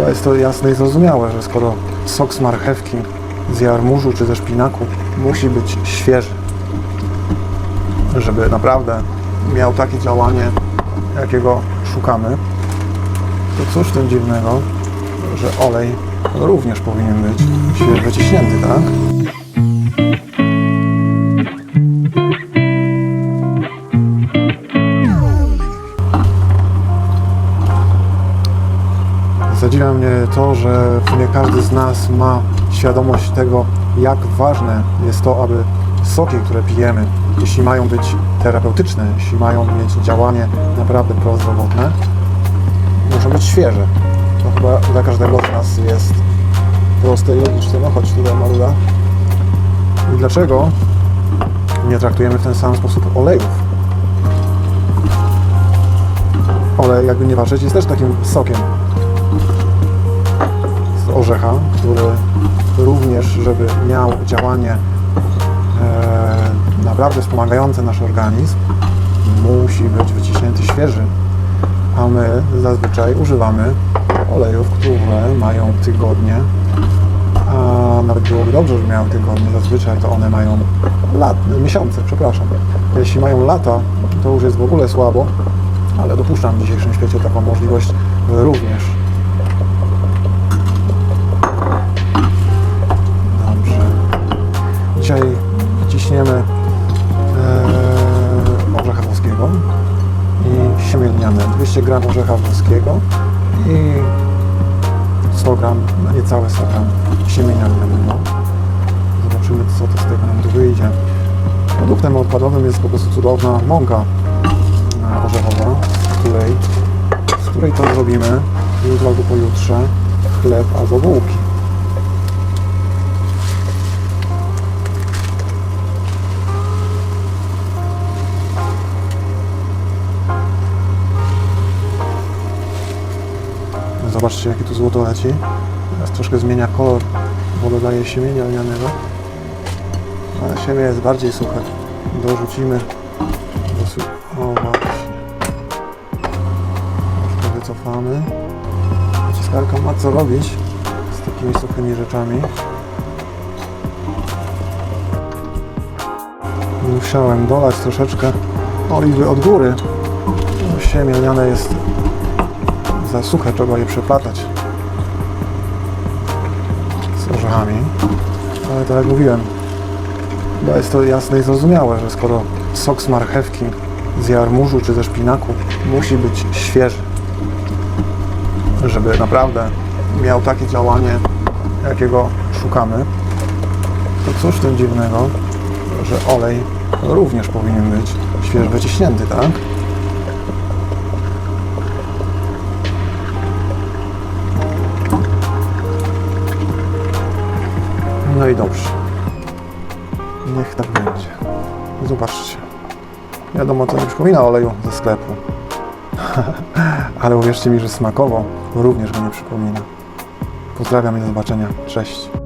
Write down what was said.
Chyba jest to jasne i zrozumiałe, że skoro sok z marchewki, z jarmużu czy ze szpinaku musi być świeży, żeby naprawdę miał takie działanie, jakiego szukamy, to cóż w tym dziwnego, że olej również powinien być świeżo wyciśnięty, tak? Zadziwia mnie to, że nie każdy z nas ma świadomość tego, jak ważne jest to, aby soki, które pijemy, jeśli mają być terapeutyczne, jeśli mają mieć działanie naprawdę prozdrowotne, muszą być świeże. To chyba dla każdego z nas jest proste i logiczne. No chodź tutaj, Maruda. I dlaczego nie traktujemy w ten sam sposób olejów? Olej, jakby nie patrzeć, jest też takim sokiem orzecha, który również, żeby miał działanie e, naprawdę wspomagające nasz organizm, musi być wyciśnięty świeży. A my zazwyczaj używamy olejów, które mają tygodnie, a nawet byłoby dobrze, żeby miały tygodnie. Zazwyczaj to one mają lat, miesiące, przepraszam. Jeśli mają lata, to już jest w ogóle słabo, ale dopuszczam w dzisiejszym świecie taką możliwość również. I lniane. 200 gram orzecha włoskiego i 100 gram, no niecałe 100 gram siemienia lnianego. Zobaczymy, co to z tego nam tu wyjdzie. Produktem odpadowym jest po prostu cudowna mąka orzechowa, z której, z której to zrobimy jutro albo pojutrze chleb albo bułki. Zobaczcie, jakie tu złoto leci. Teraz troszkę zmienia kolor, bo dodaje siemienia lnianego. Ale siemię jest bardziej suche. Dorzucimy. Dosu... O właśnie. Troszkę wycofamy. Naciskarka ma co robić z takimi suchymi rzeczami. Musiałem dolać troszeczkę oliwy od góry. Siemię lniane jest za suche, trzeba je przeplatać z orzechami. Ale tak jak mówiłem, chyba jest to jasne i zrozumiałe, że skoro sok z marchewki, z jarmużu czy ze szpinaku musi być świeży, żeby naprawdę miał takie działanie, jakiego szukamy, to cóż tym dziwnego, że olej również powinien być świeżo wyciśnięty, tak? I dobrze. Niech tak będzie. Zobaczcie. Wiadomo, to nie przypomina oleju ze sklepu. Ale uwierzcie mi, że smakowo również go nie przypomina. Pozdrawiam i do zobaczenia. Cześć.